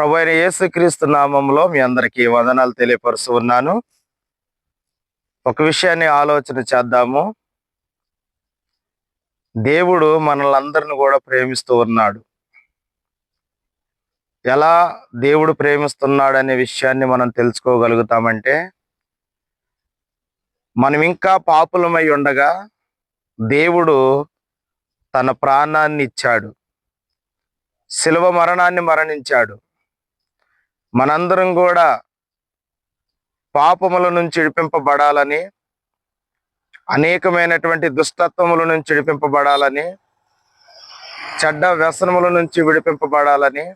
ప్రభు అయిన యేసుక్రీస్తు నామంలో మీ అందరికీ వందనాలు తెలియపరుస్తూ ఉన్నాను. ఒక విషయాన్ని ఆలోచన చేద్దాము. దేవుడు మనలందరిని అందరిని కూడా ప్రేమిస్తూ ఉన్నాడు. ఎలా దేవుడు ప్రేమిస్తున్నాడు అనే విషయాన్ని మనం తెలుసుకోగలుగుతామంటే మనం ఇంకా పాపులమై ఉండగా దేవుడు తన ప్రాణాన్ని ఇచ్చాడు. శిలువ మరణాన్ని మరణించాడు. మనందరం కూడా పాపముల నుంచి విడిపింపబడాలని అనేకమైనటువంటి దుష్టత్వముల నుంచి విడిపింపబడాలని చెడ్డ వ్యసనముల నుంచి విడిపింపబడాలని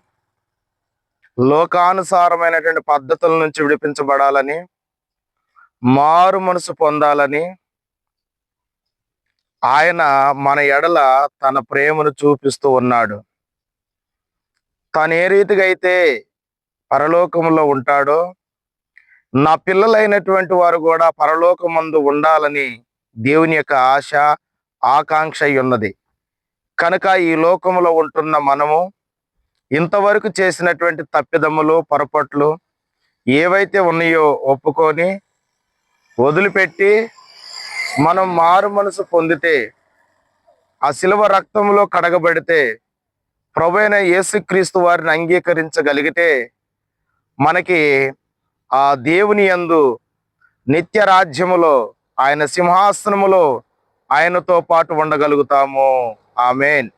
లోకానుసారమైనటువంటి పద్ధతుల నుంచి విడిపించబడాలని మారు మనసు పొందాలని ఆయన మన ఎడల తన ప్రేమను చూపిస్తూ ఉన్నాడు. తనే ఏ రీతిగా అయితే పరలోకంలో ఉంటాడో నా పిల్లలైనటువంటి వారు కూడా పరలోకమందు ఉండాలని దేవుని యొక్క ఆశ ఆకాంక్ష ఉన్నది. కనుక ఈ లోకములో ఉంటున్న మనము ఇంతవరకు చేసినటువంటి తప్పిదమ్ములు పొరపాట్లు ఏవైతే ఉన్నాయో ఒప్పుకొని వదిలిపెట్టి మనం మారు మనసు పొందితే ఆ శిలువ రక్తంలో కడగబడితే ప్రభైన యేసుక్రీస్తు వారిని అంగీకరించగలిగితే మనకి ఆ దేవుని యందు నిత్య రాజ్యములో ఆయన సింహాసనములో ఆయనతో పాటు ఉండగలుగుతాము. ఆమెన్.